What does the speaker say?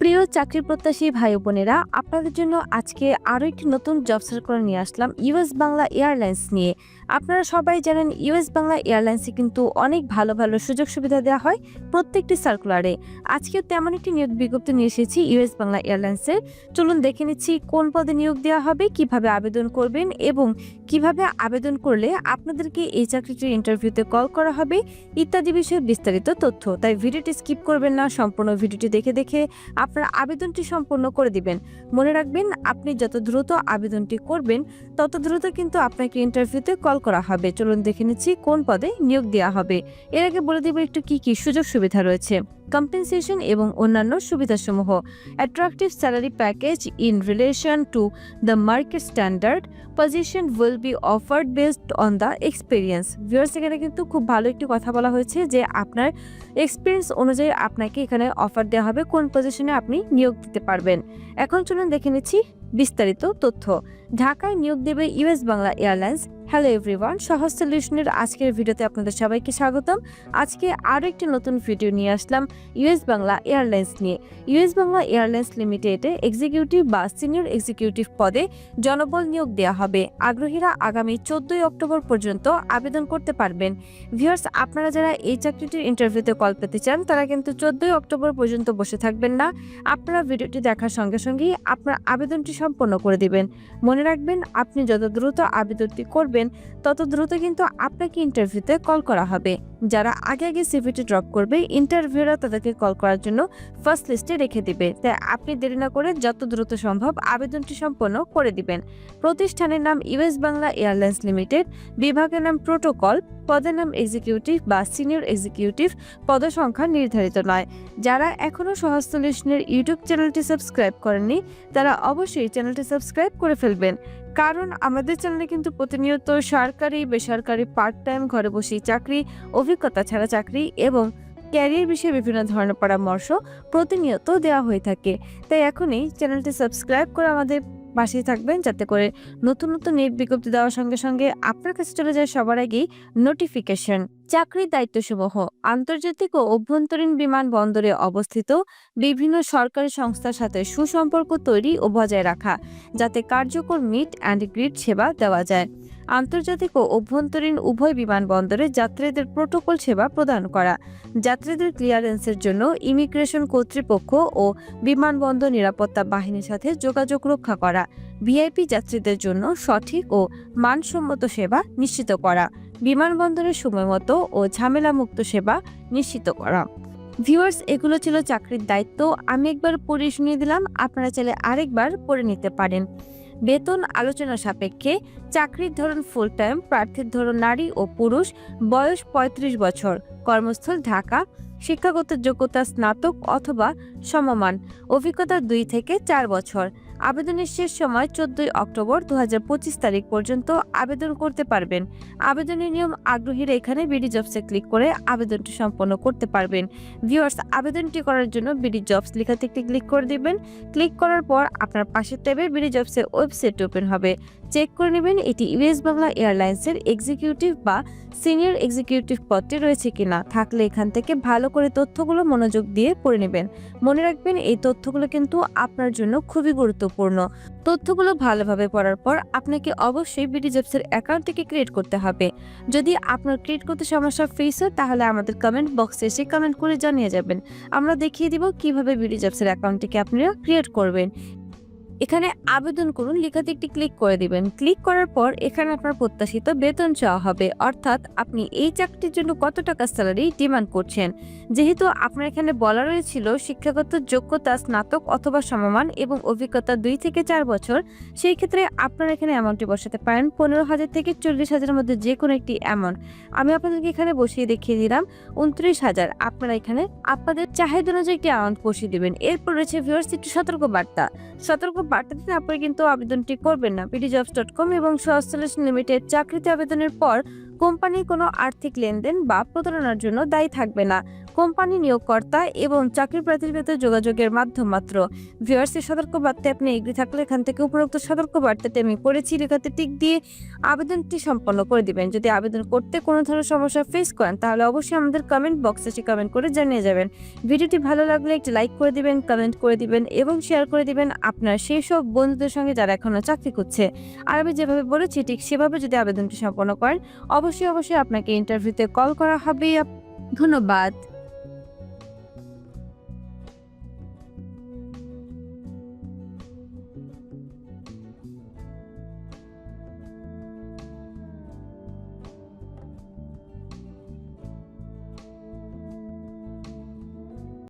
প্রিয় চাকরি প্রত্যাশী ভাই বোনেরা, আপনাদের জন্য আজকে আরও একটি নতুন জব সার্কুলার নিয়ে আসলাম ইউএস বাংলা এয়ারলাইন্স নিয়ে। আপনারা সবাই জানেন ইউএস বাংলা এয়ারলাইন্সে কিন্তু অনেক ভালো ভালো সুযোগ সুবিধা দেওয়া হয় প্রত্যেকটি সার্কুলারে আজকেও তেমন একটি নিয়োগ বিজ্ঞপ্তি নিয়ে এসেছি ইউএস বাংলা এয়ারলাইন্সের চলুন দেখে নিচ্ছি কোন পদে নিয়োগ দেওয়া হবে, কীভাবে আবেদন করবেন এবং কীভাবে আবেদন করলে আপনাদেরকে এই চাকরিটির ইন্টারভিউতে কল করা হবে ইত্যাদি বিষয়ে বিস্তারিত তথ্য। তাই ভিডিওটি স্কিপ করবেন না, সম্পূর্ণ ভিডিওটি দেখে দেখে আপনার আবেদনটি সম্পূর্ণ করে দিবেন। মনে রাখবেন, আপনি যত দ্রুত আবেদনটি করবেন, তত দ্রুত কিন্তু আপনাকে ইন্টারভিউতে কল করা হবে। চলুন দেখে নিচ্ছি কোন পদে নিয়োগ দেওয়া হবে। এর আগে বলে দিব একটু কি কি সুযোগ সুবিধা রয়েছে। কম্পেনসেশন এবং অন্যান্য সুবিধাসমূহ। Attractive salary package in relation to the market standard position will be offered based on the experience viewers এখানে কিন্তু খুব ভালো একটি কথা বলা হয়েছে যে আপনার এক্সপিরিয়েন্স অনুযায়ী আপনাকে এখানে অফার দেওয়া হবে কোন পজিশনে আপনি নিয়োগ দিতে পারবেন। এখন চলুন দেখে নিচ্ছি বিস্তারিত তথ্য। ঢাকায় নিয়োগ দেবে U S Bangla Airlines. Hello everyone, সহজ সলিউশনের আজকের ভিডিওতে আপনাদের সবাইকে স্বাগতম। আজকে আরও একটি নতুন ভিডিও নিয়ে আসলাম ইউএস বাংলা এয়ারলাইন্স নিয়ে। ইউএস বাংলা এয়ারলাইন্স লিমিটেডে এক্সিকিউটিভ বা সিনিয়র এক্সিকিউটিভ পদে জনবল নিয়োগ দেওয়া হবে। আগ্রহীরা আগামী চোদ্দই অক্টোবর পর্যন্ত আবেদন করতে পারবেন। ভিউয়ার্স, আপনারা যারা এই চাকরিটির ইন্টারভিউতে কল পেতে চান, তারা কিন্তু চোদ্দই অক্টোবর পর্যন্ত বসে থাকবেন না। আপনারা ভিডিওটি দেখার সঙ্গে সঙ্গেই আপনার আবেদনটি সম্পন্ন করে দিবেন। মনে রাখবেন, আপনি যত দ্রুত আবেদনটি করবেন, তত দ্রুত কিন্তু আপনাকে ইন্টারভিউতে কল করা হবে। যারা আগে আগে সিভিটি ড্রপ করবে ইন্টারভিউরা তাদেরকে কল করার জন্য ফার্স্ট লিস্টে রেখে দিবে। তাই আপনি দেরি না করে যত দ্রুত সম্ভব আবেদনটি সম্পন্ন করে দিবেন। প্রতিষ্ঠানের নাম ইউএস বাংলা এয়ারলাইন্স লিমিটেড, বিভাগের নাম প্রোটোকল পদের নাম এক্সিকিউটিভ বা সিনিয়র এক্সিকিউটিভ পদসংখ্যা নির্ধারিত নয়। যারা এখনও সহস্তলেশনের ইউটিউব চ্যানেলটি সাবস্ক্রাইব করেননি, তারা অবশ্যই চ্যানেলটি সাবস্ক্রাইব করে ফেলবেন। কারণ আমাদের চ্যানেলে কিন্তু প্রতিনিয়ত সরকারি, বেসরকারি পার্ট টাইম ঘরে বসেই চাকরি, অভিজ্ঞতা ছাড়া চাকরি এবং ক্যারিয়ার বিষয়ে বিভিন্ন ধরনের পরামর্শ প্রতিনিয়ত দেওয়া হয়ে থাকে। তাই এখনই চ্যানেলটি সাবস্ক্রাইব করে আমাদের পাশেই থাকবেন যাতে করে নতুন নতুন নিয়োগ বিজ্ঞপ্তি দেওয়ার সঙ্গে সঙ্গে আপনার কাছে চলে যায় সবার আগেই নোটিফিকেশন চাকরির দায়িত্বসমূহ। আন্তর্জাতিক ও অভ্যন্তরীণ বিমান বন্দরে অবস্থিত বিভিন্ন সরকারি সংস্থার সাথে সুসম্পর্ক তৈরি ও বজায় রাখা, যাতে কার্যকর মিট অ্যান্ড গ্রিড সেবা দেওয়া যায়। আন্তর্জাতিক ও অভ্যন্তরীণ উভয় বিমানবন্দরে যাত্রীদের প্রোটোকল সেবা প্রদান করা। যাত্রীদের ক্লিয়ারেন্সের জন্য ইমিগ্রেশন কর্তৃপক্ষ ও বিমানবন্দর নিরাপত্তা বাহিনীর সাথে যোগাযোগ রক্ষা করা, ভিআইপি যাত্রীদের জন্য সঠিক ও মানসম্মত সেবা নিশ্চিত করা, বিমানবন্দরের সময়মতো ও ঝামেলামুক্ত সেবা নিশ্চিত করা। ভিউয়ার্স, এগুলো ছিল চাকরির দায়িত্ব। আমি একবার পড়ে শুনিয়ে দিলাম। আপনারা চাইলে আরেকবার পড়ে নিতে পারেন। বেতন আলোচনা সাপেক্ষে চাকরির ধরন ফুল টাইম প্রার্থীর ধরন নারী ও পুরুষ, বয়স ৩৫ বছর। কর্মস্থল ঢাকা, শিক্ষাগত যোগ্যতা স্নাতক অথবা সমমান, অভিজ্ঞতা দুই থেকে চার বছর। আবেদনের শেষ সময় চোদ্দই অক্টোবর দু হাজার পঁচিশ তারিখ পর্যন্ত আবেদন করতে পারবেন। আবেদনের নিয়ম আগ্রহীরা এখানে বিডি জবসে ক্লিক করে আবেদনটি সম্পন্ন করতে পারবেন। ভিউয়ার্স, আবেদনটি করার জন্য বিডি জবস লেখাতে একটি ক্লিক করে দিবেন। ক্লিক করার পর আপনার পাশের ট্যাবে বিডি জবসের ওয়েবসাইট ওপেন হবে। চেক করে নেবেন এটি ইউএস বাংলা এয়ারলাইন্সের এক্সিকিউটিভ বা সিনিয়র এক্সিকিউটিভ পদটি রয়েছে কিনা। থাকলে এখান থেকে ভালো করে তথ্যগুলো মনোযোগ দিয়ে পড়ে নেবেন। মনে রাখবেন এই তথ্যগুলো কিন্তু আপনার জন্য খুবই গুরুত্বপূর্ণ। তথ্যগুলো ভালোভাবে পড়ার পর আপনাকে অবশ্যই বিডি জবসের অ্যাকাউন্টটিকে ক্রিয়েট করতে হবে। যদি আপনার ক্রিয়েট করতে সমস্যা ফেস হয়, তাহলে আমাদের কমেন্ট বক্সে এসে কমেন্ট করে জানিয়ে যাবেন। আমরা দেখিয়ে দিব কীভাবে বিডি জবসের অ্যাকাউন্টটিকে আপনারা ক্রিয়েট করবেন। এখানে আবেদন করুন, লেখাতে একটি ক্লিক করে দিবেন। ক্লিক করার পর এখানে আপনার প্রত্যাশিত বেতন চাওয়া হবে। অর্থাৎ আপনি এই চাকরির জন্য কত টাকা স্যালারি ডিমান্ড করছেন। যেহেতু আপনার এখানে বলা রয়েছিল শিক্ষাগত যোগ্যতা, স্নাতক অথবা সমমান এবং অভিজ্ঞতা দুই থেকে চার বছর, সেই ক্ষেত্রে আপনারা এখানে অ্যামাউন্টটি বসাতে পারেন। পনেরো হাজার থেকে চল্লিশ হাজারের মধ্যে যে কোনো একটি অ্যামাউন্ট আমি আপনাদেরকে এখানে বসিয়ে দেখিয়ে দিলাম, উনত্রিশ হাজার। আপনারা এখানে আপনাদের চাহিদা অনুযায়ী একটি অ্যামাউন্ট বসিয়ে দেবেন। এরপর রয়েছে ভিউয়ার্স একটি সতর্ক বার্তা। সতর্ক বার্তাতে না আপনি কিন্তু আবেদনটি করবেন না। পিডি জবস ডট কম এবং সহস্টেশন লিমিটেড চাকরিতে আবেদনের পর কোম্পানির কোনো আর্থিক লেনদেন বা প্রতারণার জন্য দায়ী থাকবে না। কোম্পানি নিয়োগকর্তা এবং চাকরি প্রার্থীর ভেতর যোগাযোগের মাধ্যম মাত্র। ভিউয়ার্সের সতর্ক বার্তায় আপনি এগ্রি থাকলে এখান থেকে উপরোক্ত সতর্ক বার্তাতে আমি পড়েছি। লেখাতে টিক দিয়ে আবেদনটি সম্পন্ন করে দিবেন। যদি আবেদন করতে কোনো ধরনের সমস্যা ফেস করেন, তাহলে অবশ্যই আমাদের কমেন্ট বক্সে এসে কমেন্ট করে জানিয়ে যাবেন। ভিডিওটি ভালো লাগলে একটি লাইক করে দিবেন কমেন্ট করে দিবেন এবং শেয়ার করে দিবেন আপনার সেই সব বন্ধুদের সঙ্গে যারা এখনও চাকরি করছে আর আমি যেভাবে বলেছি, ঠিক সেভাবে যদি আবেদনটি সম্পন্ন করেন, অবশ্যই অবশ্যই আপনাকে ইন্টারভিউতে কল করা হবে। ধন্যবাদ।